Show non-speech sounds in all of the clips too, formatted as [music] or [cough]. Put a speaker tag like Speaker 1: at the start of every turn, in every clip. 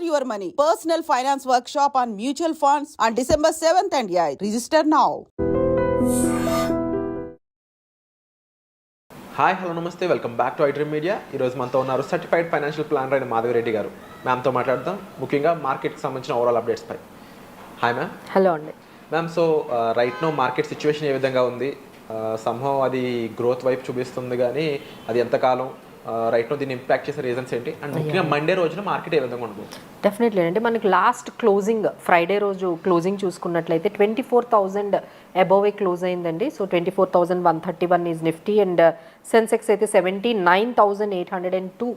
Speaker 1: Earn your money. Personal finance workshop on mutual funds on December 7th and 8th. Register now.
Speaker 2: Hi hello నమస్తే welcome back to iDream media ఈరోజు మనతో ఉన్నారు certified financial planner అయిన మాధవిరెడ్డి గారు. మ్యామ్తో మాట్లాడదాం. ముఖ్యంగా మార్కెట్కి సంబంధించిన ఓవరాల్ అప్డేట్స్ పై. హాయ్ మ్యామ్
Speaker 3: హలో అండి.
Speaker 2: Ma'am so right now market situation ఏ విధంగా ఉంది? సంభవం అది గ్రోత్ వైపు చూపిస్తుంది కానీ అది ఎంతకాలం? రైట్ నో దీన్ని ఇంపాక్ట్ చేసే రీజన్స్ ఏంటి? అండ్ ముఖ్యంగా మండే రోజున మార్కెట్ ఏ విధంగా ఉండదు
Speaker 3: డెఫినెట్లీ అంటే మనకి లాస్ట్ క్లోజింగ్ ఫ్రైడే రోజు క్లోజింగ్ చూసుకున్నట్లయితే twenty four thousand above close అయిందండి. So twenty four thousand one thirty one is Nifty and Sensex అయితే seventy nine thousand eight hundred and two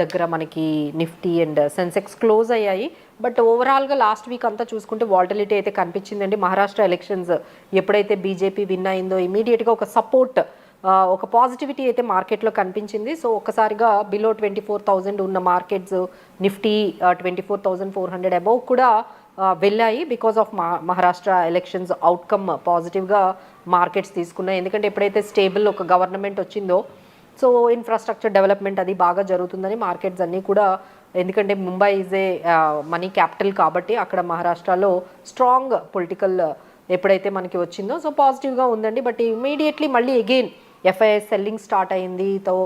Speaker 3: దగ్గర మనకి నిఫ్టీ అండ్ సెన్సెక్స్ క్లోజ్ అయ్యాయి. But ఓవరాల్గా last week అంతా చూసుకుంటే volatility అయితే కనిపించిందండి. మహారాష్ట్ర ఎలక్షన్స్ ఎప్పుడైతే బీజేపీ విన్ అయిందో ఇమీడియట్గా ఒక సపోర్ట్ ఒక పాజిటివిటీ అయితే మార్కెట్లో కనిపించింది. సో ఒక్కసారిగా బిలో ట్వంటీ ఫోర్ థౌజండ్ ఉన్న markets Nifty twenty four thousand four hundred above కూడా వెళ్ళాయి బికాస్ ఆఫ్ మా మహారాష్ట్ర ఎలక్షన్స్ అవుట్కమ్ పాజిటివ్గా మార్కెట్స్ తీసుకున్నాయి. ఎందుకంటే ఎప్పుడైతే స్టేబుల్ ఒక గవర్నమెంట్ వచ్చిందో సో ఇన్ఫ్రాస్ట్రక్చర్ డెవలప్మెంట్ అది బాగా జరుగుతుందని మార్కెట్స్ అన్నీ కూడా ఎందుకంటే Mumbai is a money capital కాబట్టి అక్కడ మహారాష్ట్రలో స్ట్రాంగ్ పొలిటికల్ ఎప్పుడైతే మనకి వచ్చిందో సో పాజిటివ్గా ఉందండి. బట్ ఇమీడియట్లీ మళ్ళీ అగైన్ ఎఫ్ఐఎస్ సెల్లింగ్ స్టార్ట్ అయింది. తో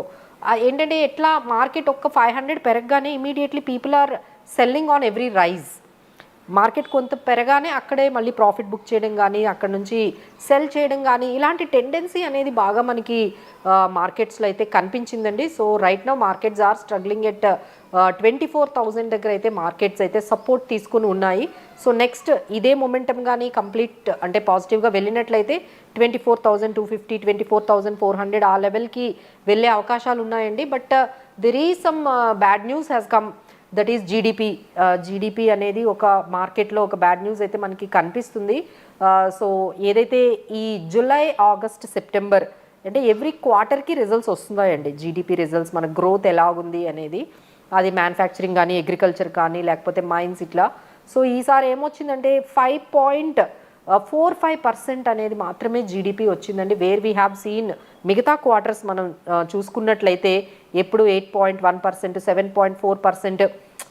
Speaker 3: ఏంటంటే ఎట్లా మార్కెట్ ఒక్క five hundred పెరగగానే immediately people are selling on every rise market కొంత పెరగానే అక్కడే మళ్ళీ ప్రాఫిట్ బుక్ చేయడం కానీ అక్కడ నుంచి సెల్ చేయడం కానీ ఇలాంటి టెండెన్సీ అనేది బాగా మనకి మార్కెట్స్లో అయితే కనిపించిందండి. So right now markets are struggling at twenty four thousand దగ్గర అయితే మార్కెట్స్ అయితే సపోర్ట్ తీసుకుని ఉన్నాయి. సో నెక్స్ట్ ఇదే మొమెంటం కానీ కంప్లీట్ అంటే పాజిటివ్గా వెళ్ళినట్లయితే twenty four thousand two fifty twenty four thousand four hundred ఆ లెవెల్కి వెళ్ళే అవకాశాలు ఉన్నాయండి. బట్ దెర్ ఈ some bad news has come that is GDP GDP అనేది ఒక మార్కెట్లో ఒక బ్యాడ్ న్యూస్ అయితే మనకి కనిపిస్తుంది. సో ఏదైతే ఈ జూలై ఆగస్ట్ సెప్టెంబర్ అంటే ఎవ్రీ క్వార్టర్కి రిజల్ట్స్ వస్తున్నాయండి. జీడిపి రిజల్ట్స్ మన గ్రోత్ ఎలా ఉంది అనేది. అది మ్యానుఫ్యాక్చరింగ్ కానీ అగ్రికల్చర్ కానీ లేకపోతే మైన్స్ ఇట్లా. సో ఈసారి ఏమొచ్చిందంటే five point four five percent అనేది మాత్రమే జీడిపి వచ్చిందండి. వేర్ వీ హ్యావ్ సీన్ మిగతా క్వార్టర్స్ మనం చూసుకున్నట్లయితే ఎప్పుడు eight point one percent seven point four percent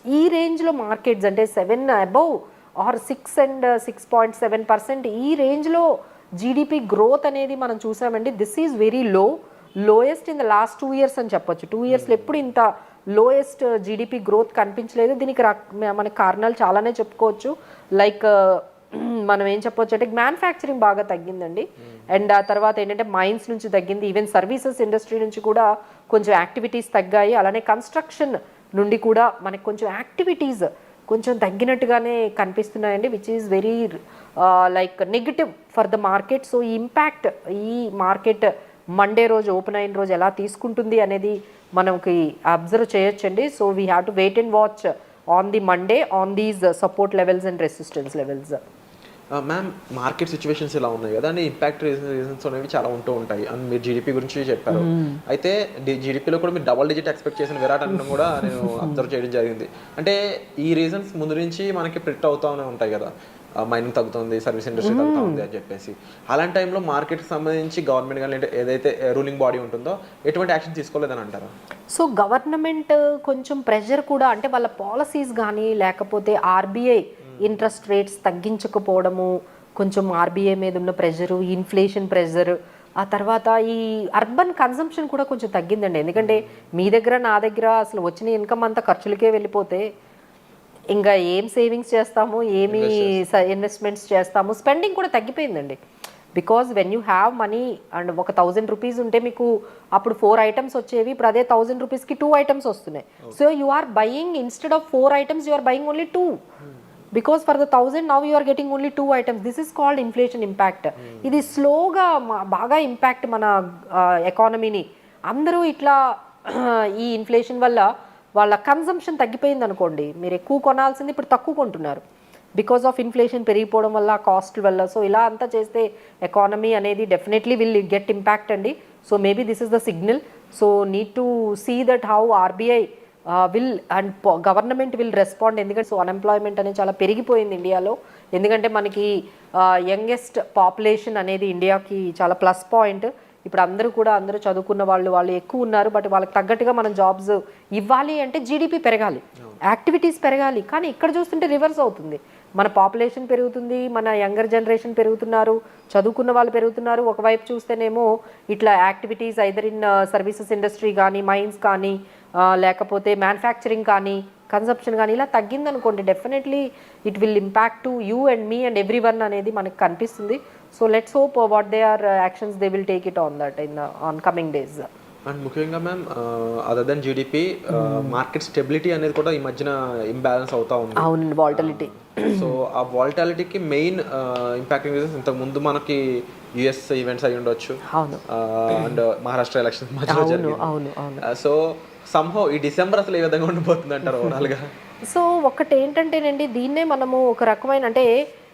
Speaker 3: ఈ రేంజ్లో మార్కెట్స్ అంటే seven above or six and six point seven percent ఈ రేంజ్లో జీడిపి గ్రోత్ అనేది మనం చూసామండి. This is very low lowest in the last two years అని చెప్పొచ్చు. టూ ఇయర్స్లో ఎప్పుడు ఇంత లోయెస్ట్ జీడిపి గ్రోత్ కనిపించలేదు. దీనికి రక్- మనకి కారణాలు చాలానే చెప్పుకోవచ్చు. లైక్ uh, మనం ఏం చెప్పొచ్చు అంటే మ్యానుఫ్యాక్చరింగ్ బాగా తగ్గిందండి. అండ్ ఆ తర్వాత ఏంటంటే మైన్స్ నుంచి తగ్గింది. ఈవెన్ సర్వీసెస్ ఇండస్ట్రీ నుంచి కూడా కొంచెం యాక్టివిటీస్ తగ్గాయి. అలానే కన్స్ట్రక్షన్ నుండి కూడా మనకి కొంచెం యాక్టివిటీస్ కొంచెం తగ్గినట్టుగానే కనిపిస్తున్నాయండి which is very like negative for the market so ఈ ఇంపాక్ట్ ఈ మార్కెట్ మండే రోజు ఓపెన్ అయిన రోజు ఎలా తీసుకుంటుంది అనేది మనకి అబ్జర్వ్ చేయొచ్చండి. So we have to wait and watch on the Monday on these support levels and resistance levels
Speaker 2: ma'am market situations ఇలా ఉన్నాయి కదా అండ్ ఇంపాక్ట్ రీజన్స్ అనేవి చాలా ఉంటూ ఉంటాయి. అండ్ మీరు జీడిపి గురించి చెప్పారు. అయితే జీడిపిలో కూడా మీరు డబల్ డిజిట్ ఎక్స్పెక్ట్ చేసిన విరాట్ అనడం కూడా నేను [laughs] అబ్జర్వ్ చేయడం జరిగింది. అంటే ఈ రీజన్స్ ముందు నుంచి మనకి ప్రిట్ అవుతూనే ఉంటాయి కదా. మైనింగ్ తగ్గుతుంది సర్వీస్ ఇండస్ట్రీ తగ్గుతుంది అని చెప్పేసి. అలాంటి టైంలో మార్కెట్కి సంబంధించి గవర్నమెంట్ కానీ ఏదైతే రూలింగ్ బాడీ ఉంటుందో ఎటువంటి యాక్షన్ తీసుకోలేదని అంటారా?
Speaker 3: సో గవర్నమెంట్ కొంచెం ప్రెషర్ కూడా అంటే వాళ్ళ పాలసీస్ కానీ లేకపోతే ఆర్బీఐ ఇంట్రెస్ట్ రేట్స్ తగ్గించకపోవడము కొంచెం ఆర్బీఐ మీద ఉన్న ప్రెషరు ఇన్ఫ్లేషన్ ప్రెషర్ ఆ తర్వాత ఈ అర్బన్ కన్సంప్షన్ కూడా కొంచెం తగ్గిందండి. ఎందుకంటే మీ దగ్గర నా దగ్గర అసలు వచ్చిన ఇన్కమ్ అంతా ఖర్చులకే వెళ్ళిపోతే ఇంకా ఏం సేవింగ్స్ చేస్తాము ఏమి ఇన్వెస్ట్మెంట్స్ చేస్తాము. స్పెండింగ్ కూడా తగ్గిపోయిందండి. Because when you have money and ఒక థౌజండ్ రూపీస్ ఉంటే మీకు అప్పుడు ఫోర్ ఐటమ్స్ వచ్చేవి ఇప్పుడు అదే థౌజండ్ రూపీస్కి టూ ఐటమ్స్ వస్తున్నాయి. So you are buying instead of four items you are buying only two because for the thousand now you are getting only two items this is called inflation impact ఇది స్లోగా బాగా impact మన ఎకానమీని అందరూ ఇట్లా [clears throat] ఈ inflation వల్ల వాళ్ళ consumption తగ్గిపోయింది అనుకోండి. మీరు ఎక్కువ కొనాల్సింది ఇప్పుడు తక్కువ కొంటున్నారు. బికాస్ ఆఫ్ ఇన్ఫ్లేషన్ పెరిగిపోవడం వల్ల కాస్ట్ వల్ల. సో ఇలా అంతా చేస్తే ఎకానమీ అనేది డెఫినెట్లీ విల్ గెట్ ఇంపాక్ట్ అండి. So maybe this is the signal so need to see that how RBI will and government will respond ఎందుకంటే సో అన్ఎంప్లాయ్మెంట్ అనేది చాలా పెరిగిపోయింది ఇండియాలో. ఎందుకంటే మనకి యంగెస్ట్ పాపులేషన్ అనేది ఇండియాకి చాలా ప్లస్ పాయింట్ ఇప్పుడు అందరూ కూడా అందరూ చదువుకున్న వాళ్ళు వాళ్ళు ఎక్కువ ఉన్నారు. బట్ వాళ్ళకి తగ్గట్టుగా మనం జాబ్స్ ఇవ్వాలి అంటే జీడిపి పెరగాలి. యాక్టివిటీస్ పెరగాలి. కానీ ఇక్కడ చూస్తుంటే రివర్స్ అవుతుంది. మన పాపులేషన్ పెరుగుతుంది మన యంగర్ జనరేషన్ పెరుగుతున్నారు చదువుకున్న వాళ్ళు పెరుగుతున్నారు. ఒకవైపు చూస్తేనేమో ఇట్లా activities either in services industry కానీ uh, మైన్స్ కానీ లేకపోతే మ్యానుఫ్యాక్చరింగ్ కానీ కన్సప్షన్ కానీ ఇలా తగ్గిందనుకోండి definitely it will impact to you and me and every one అనేది మనకు కనిపిస్తుంది. So let's hope what they are actions they will take it on that in on coming days
Speaker 2: and ముఖ్యంగా ma'am other than GDP market stability అనేది కూడా ఈ మధ్యన imbalance అవుతా ఉంది.
Speaker 3: అవునండి వాల్టిలిటీ
Speaker 2: సో ఆ వాలిటాలిటీకి మెయిన్ ఇంపాక్టింగ్ రీజన్స్ ఇంతకు ముందు మనకి యుఎస్ ఈవెంట్స్ అయి ఉండొచ్చు.
Speaker 3: అవును.
Speaker 2: అండ్ మహారాష్ట్ర ఎలక్షన్స్ మధ్యలో
Speaker 3: అవును
Speaker 2: జరిగింది.
Speaker 3: అవును అవును.
Speaker 2: సో సంహో ఈ డిసెంబర్ అసలు ఏ విధంగా ఉండిపోతుంది అంటారు ఓవరాల్గా? [laughs]
Speaker 3: సో ఒకటి ఏంటంటేనండి దీన్నే మనము ఒక రకమైన అంటే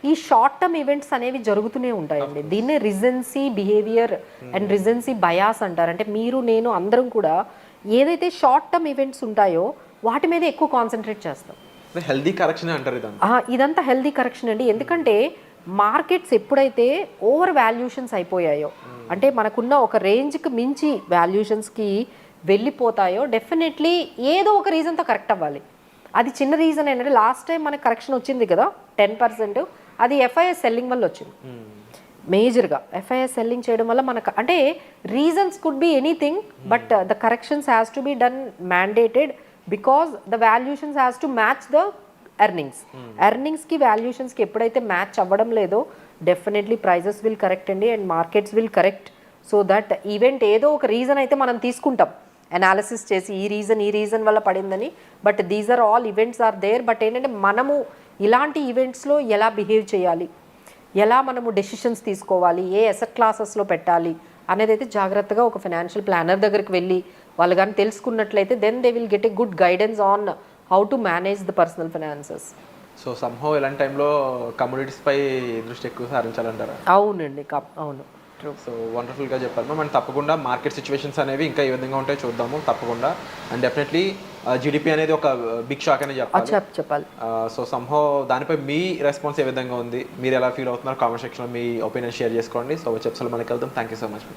Speaker 3: ఈ షార్ట్ టర్మ్ ఈవెంట్స్ అనేవి జరుగుతూనే ఉంటాయండి. దీన్నే recency behaviour and recency bias అంటారు. అంటే మీరు నేను అందరం కూడా ఏదైతే షార్ట్ టర్మ్ ఈవెంట్స్ ఉంటాయో వాటి మీద ఎక్కువ కాన్సన్ట్రేట్ చేస్తాం.
Speaker 2: హెల్దీ కరెక్షన్ అంటారు ఇదంతా?
Speaker 3: హెల్దీ కరెక్షన్ అండి. ఎందుకంటే మార్కెట్స్ ఎప్పుడైతే ఓవర్ వాల్యూషన్స్ అయిపోయాయో అంటే మనకున్న ఒక రేంజ్కి మించి వాల్యూషన్స్కి వెళ్ళిపోతాయో డెఫినెట్లీ ఏదో ఒక రీజన్తో కరెక్ట్ అవ్వాలి. అది చిన్న రీజన్ ఏంటంటే లాస్ట్ టైం మనకు కరెక్షన్ వచ్చింది కదా టెన్ పర్సెంట్ అది ఎఫ్ఐఎస్ సెల్లింగ్ వల్ల వచ్చింది. మేజర్గా ఎఫ్ఐఎస్ సెల్లింగ్ చేయడం వల్ల మనకు అంటే reasons could be anything but the corrections has to be done mandated because the valuations has to match the earnings ఎర్నింగ్స్కి వాల్యూషన్స్కి ఎప్పుడైతే మ్యాచ్ అవ్వడం లేదో డెఫినెట్లీ ప్రైజెస్ విల్ కరెక్ట్ అండి and markets will correct so that event ఏదో ఒక reason అయితే మనం తీసుకుంటాం. అనాలిసిస్ చేసి ఈ రీజన్ ఈ రీజన్ వల్ల పడిందని. But these are all events are there but ఏంటంటే మనము ఇలాంటి ఈవెంట్స్లో ఎలా బిహేవ్ చేయాలి? ఎలా మనము డెసిషన్స్ తీసుకోవాలి? ఏ అసెట్ క్లాసెస్లో పెట్టాలి? అనేది అయితే జాగ్రత్తగా ఒక ఫైనాన్షియల్ ప్లానర్ దగ్గరికి వెళ్ళి వాళ్ళు కానీ తెలుసుకున్నట్లయితే then they will get a good guidance on how to manage the personal finances
Speaker 2: so Saaho ఇలాంటి టైంలో కమ్యూనిటీస్ పై దృష్టి ఎక్కువ సారించాలంటారా?
Speaker 3: అవునండి. అవును.
Speaker 2: సో వండర్ఫుల్గా చెప్పారు. అండ్ తప్పకుండా మార్కెట్ సిచ్యువేషన్స్ అనేవి ఇంకా ఏ విధంగా ఉంటాయో చూద్దాము. తప్పకుండా. అండ్ డెఫినెట్లీ జీడిపి అనేది ఒక బిగ్ షాక్ అనే చెప్పాలి.
Speaker 3: చెప్ చెప్పాలి.
Speaker 2: సో సంహో దానిపై మీ రెస్పాన్స్ ఏ విధంగా ఉంది? మీరు ఎలా ఫీల్ అవుతున్నారు కామెంట్ సెక్షన్లో మీ ఒపీనియన్ షేర్ చేసుకోండి. సో చెప్సలు మనకి వెళ్దాం థ్యాంక్ యూ సో మచ్